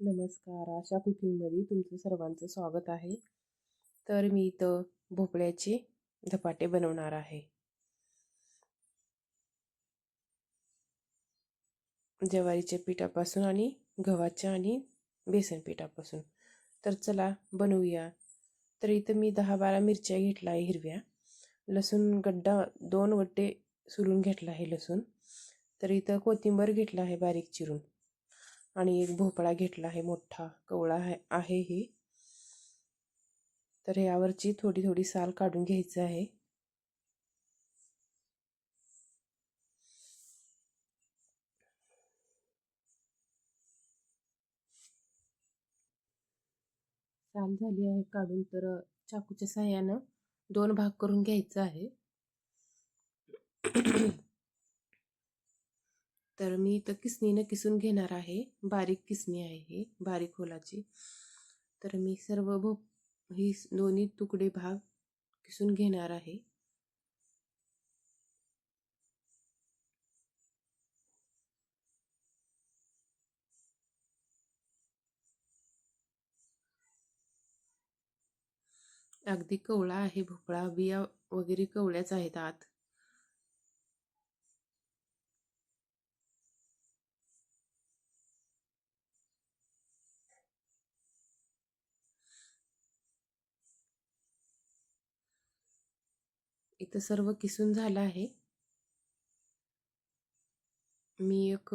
नमस्कार. आशा कुकिंगमध्ये तुमचं सर्वांचं स्वागत आहे. तर मी इथं भोपळ्याचे धपाटे बनवणार आहे. ज्वारीच्या पिठापासून आणि गव्हाच्या आणि बेसन पिठापासून. तर चला बनवूया. तर इथं मी दहा बारा मिरच्या घेतला आहे हिरव्या. लसूण गड्डा दोन वट्टे सुरून घेतला आहे लसूण. तर इथं कोथिंबर घेतला आहे बारीक चिरून. आणि एक भोपळा घेतला आहे मोठा कवळा आहे ही. तर यावरची थोडी थोडी साल काढून घ्यायचं आहे. साल झाली आहे काढून तर चाकूच्या सहाय्यानं दोन भाग करून घ्यायचं आहे. तर मी इथं किसणीनं किसून घेणार आहे. बारीक किसणी आहे ही बारीक होलाची. तर मी सर्व भो ही दोन्ही तुकडे भाग किसून घेणार आहे. अगदी कवळा आहे भोपळा बिया वगैरे कवळ्याच आहेत आत. इथं सर्व किसून झालं आहे. मी एक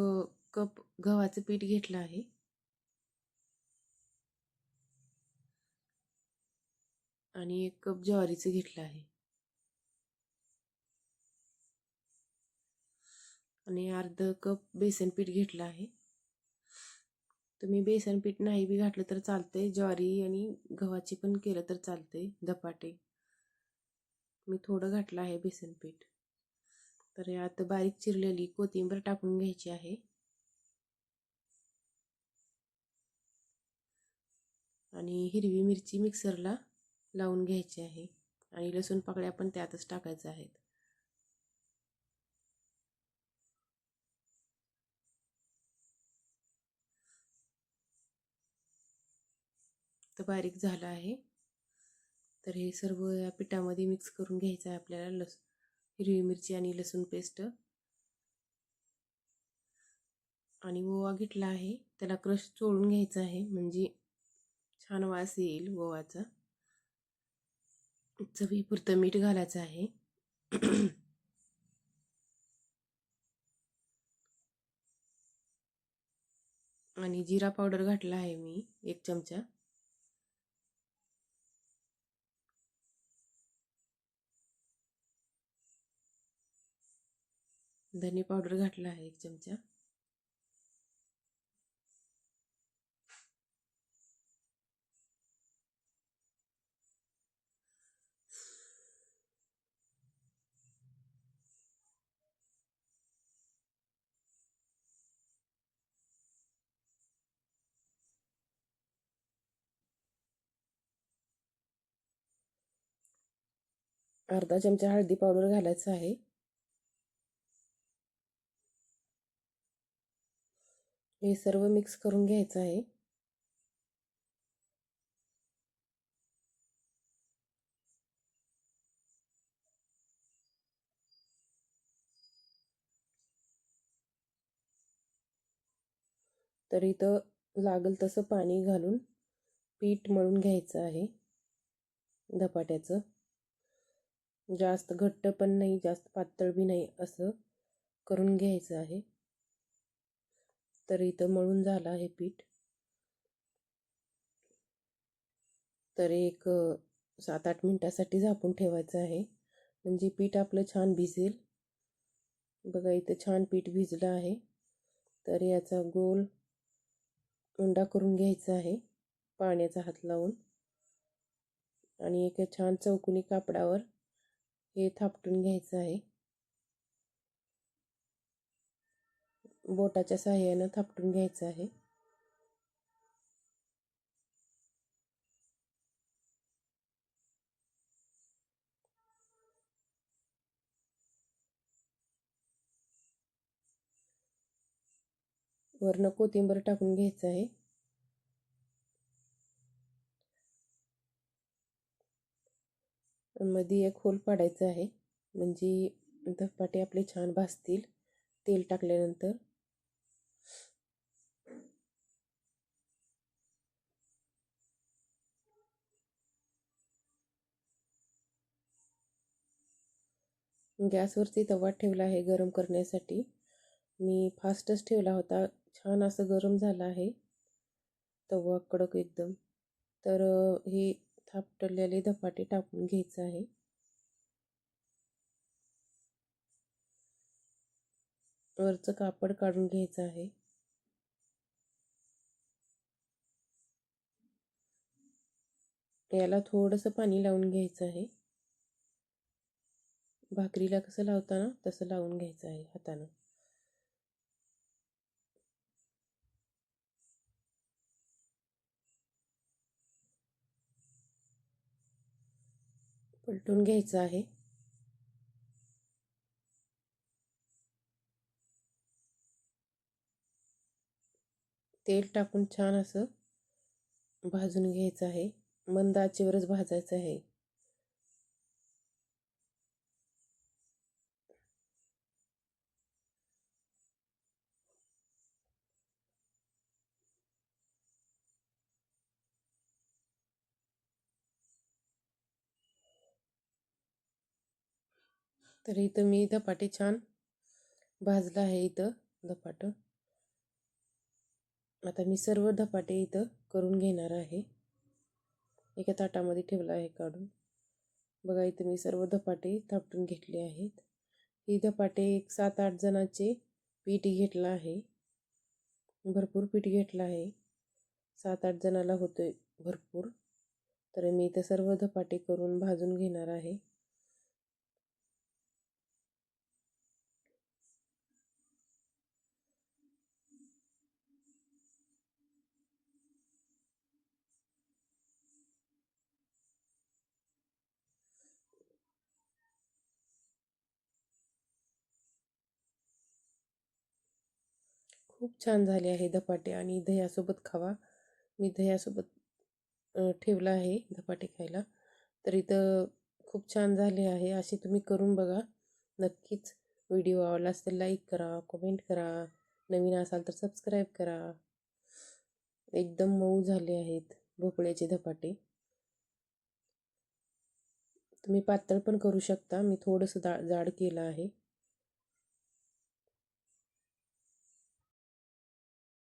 कप गव्हाचं पीठ घेतलं आहे. आणि एक कप ज्वारीचं घेतलं आहे. आणि अर्ध कप बेसन पीठ घेतलं आहे. तुम्ही बेसन पीठ नाही बी घातलं तर चालतंय. ज्वारी आणि गव्हाची पण केलं तर चालतंय. धपाटे. मी थोडं घातलं आहे बेसन पीठ. तर यात बारीक चिरलेली कोथिंबीर टाकून घ्यायची आहे. आणि हिरवी मिरची मिक्सरला लावून घ्यायची आहे. आणि लसूण पाकळ्या पण त्यातच टाकायचं आहेत. तर बारीक झालं आहे. तर हे सर्व या पिठामध्ये मिक्स करून घ्यायचं आहे आपल्याला लस हिरवी मिरची आणि लसूण पेस्ट आणि ओवा घेतला आहे. त्याला क्रश चोळून घ्यायचा आहे. म्हणजे छान वास येईल ओवाचा. चवीपुरतं मीठ घालायचं आहे. आणि जिरा पावडर घातला आहे मी एक चमचा. धने पावडर घातला आहे एक चमचा. अर्धा चमचा हळदी पावडर घालायचा आहे. हे सर्व मिक्स करून घ्यायचं आहे. तर इथं लागल तसं पाणी घालून पीठ मळून घ्यायचं आहे धपाट्याचं. जास्त घट्ट पण नाही जास्त पातळ बी नाही असं करून घ्यायचं आहे. तर इथं मळून झालं आहे पीठ. तर एक सात आठ मिनटासाठी झापून ठेवायचं आहे. म्हणजे पीठ आपलं छान भिजेल. बघा इथं छान पीठ भिजलं आहे. तर याचा गोल उंडा करून घ्यायचा आहे पाण्याचा हात लावून. आणि एका छान चौकुनी कापडावर हे थापटून घ्यायचं आहे. बोटाच्या सहाय्यानं थापटून घ्यायचं आहे. वरनं कोथिंबर टाकून घ्यायचं आहे. मध्ये एक होल पाडायचं आहे. म्हणजे धपाटे आपले छान भासतील तेल टाकल्यानंतर. गॅसवरती तवा ठेवला आहे गरम करण्यासाठी. मी फास्टच ठेवला होता. छान असं गरम झालं आहे. तवा कडक एकदम. तर हे थापटलेले धपाटे टाकून घ्यायचं आहे. वरचं कापड काढून घ्यायचं आहे. याला थोडंसं पाणी लावून घ्यायचं आहे. भाकरीला कसं लावताना तसं लावून घ्यायचं आहे हातानं. पलटून घ्यायचं आहे. तेल टाकून छान असं भाजून घ्यायचं आहे. मंद आचेवरच भाजायचं आहे. तर इथं मी धपाटे छान भाजलं आहे इथं धपाटं. आता मी सर्व धपाटे इथं करून घेणार आहे. एका ताटामध्ये ठेवलं आहे काढून. बघा इथं मी सर्व धपाटे थापटून घेतले आहेत. ही धपाटे एक सात आठ जणांचे पीठ घेतलं आहे. भरपूर पीठ घेतलं आहे. सात आठ जणाला होतं भरपूर. तर मी इथं सर्व धपाटे करून भाजून घेणार आहे. खूप छान झाले आहे धपाटे आणि दह्यासोबत खावा. मी दह्यासोबत ठेवला आहे धपाटे खायला. तर इथं खूप छान झाले आहे. असे तुम्ही करून बघा. नक्कीच व्हिडिओ आवडला असेल लाईक करा कमेंट करा. नवीन असाल तर सबस्क्राईब करा. एकदम मऊ झाले आहेत भोपळ्याचे धपाटे. तुम्ही पातळ पण करू शकता. मी थोडंसं दा जाड केलं आहे.